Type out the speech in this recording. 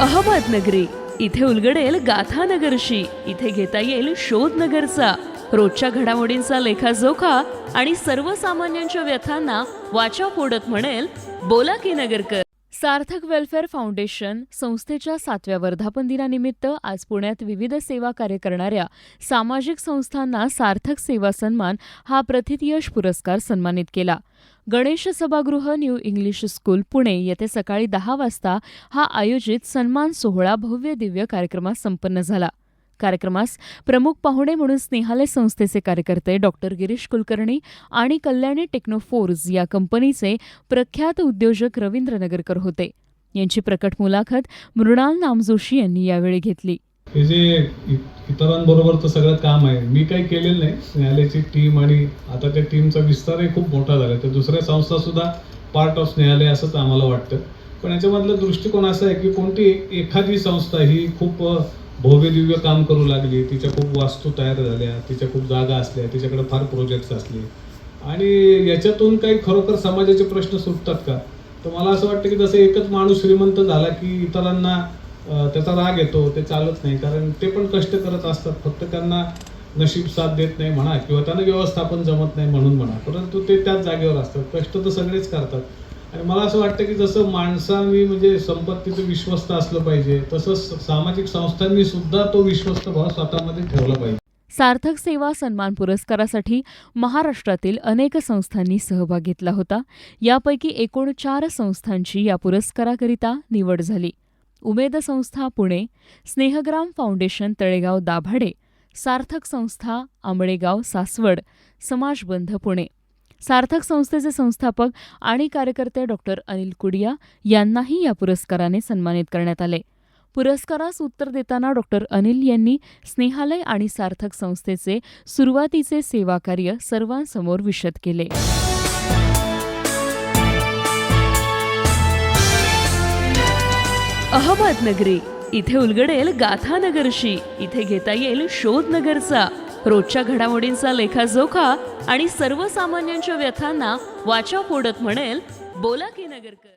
अहमदनगरी इथे उलगडेल गाथानगरशी इथे घेता येईल शोधनगरचा रोजच्या घडामोडींचा लेखाजोखा आणि सर्वसामान्यांच्या व्यथांना वाचा फोडत म्हणेल बोला की नगरकर. सार्थक वेलफेअर फाउंडेशन संस्थेच्या सातव्या वर्धापन दिनानिमित्त आज पुण्यात विविध सेवा कार्य करणाऱ्या सामाजिक संस्थांना सार्थक सेवा सन्मान हा प्रथितयश पुरस्कार सन्मानित केला. गणेश सभागृह न्यू इंग्लिश स्कूल पुणे येथे सकाळी दहा वाजता हा आयोजित सन्मान सोहळा भव्य दिव्य कार्यक्रमात संपन्न झाला. कार्यक्रमास प्रमुख पाहुणे म्हणून स्नेहालय संस्थेचे कार्यकर्ते डॉक्टर गिरीश कुलकर्णी आणि कल्याणी टेक्नोफोर्स या कंपनीचे प्रख्यात उद्योजक रवींद्र नगरकर होते. यांची प्रकट मुलाखत मृणाल नामजोशी यांनी यावेळी घेतली. हे जे इतरांबरोबर तर सगळं काम आहे. मी काही केलेलं नाही. स्नेहालयाची टीम आणि आता त्या टीमचा विस्तारही खूप मोठा झाला तर दुसऱ्या संस्था सुद्धा पार्ट ऑफ स्नेहालय असंच आम्हाला वाटतं. पण याच्यामधला दृष्टिकोन असा आहे की कोणती एखादी संस्था ही खूप भव्यदिव्य काम करू लागली. तिच्या खूप वास्तू तयार झाल्या. तिच्या खूप जागा असल्या. तिच्याकडे फार प्रोजेक्ट्स असले. आणि याच्यातून काही खरोखर समाजाचे प्रश्न सुटतात का? तर मला असं वाटतं की जसं एकच माणूस श्रीमंत झाला की इतरांना त्याचा राग येतो ते चालत नाही. कारण ते पण कष्ट करत असतात. फक्त त्यांना नशीब साथ देत नाही म्हणा किंवा त्यांना व्यवस्थापन जमत नाही म्हणून म्हणा. परंतु ते त्याच जागेवर असतात. कष्ट तर सगळेच करतात. आणि मला असं वाटतं की जसं माणसांनी म्हणजे संपत्तीचं विश्वस्त असलं पाहिजे तसंच सामाजिक संस्थांनी सुद्धा तो विश्वस्त भाव स्वतःमध्ये ठेवला पाहिजे. सार्थक सेवा सन्मान पुरस्कारासाठी महाराष्ट्रातील अनेक संस्थांनी सहभाग घेतला होता. यापैकी एकूण चार संस्थांची या पुरस्काराकरिता निवड झाली. उमेद संस्था पुणे स्नेहग्राम फाउंडेशन तळेगाव दाभाडे सार्थक संस्था आंबळेगाव सासवड समाजबंध पुणे. सार्थक संस्थेचे संस्थापक आणि कार्यकर्ते डॉक्टर अनिल कुडिया यांनाही या पुरस्काराने सन्मानित करण्यात आले. पुरस्कारास उत्तर देताना डॉक्टर अनिल यांनी स्नेहालय आणि सार्थक संस्थेचे सुरुवातीचे सेवाकार्य सर्वांसमोर विशद केले. अहमदनगरी इथे उलगडेल गाथानगरशी इथे घेता येईल शोधनगरचा रोजच्या घडामोडींचा लेखाजोखा आणि सर्वसामान्यांच्या व्यथांना वाचा फोडत म्हणेल बोला की नगरकर.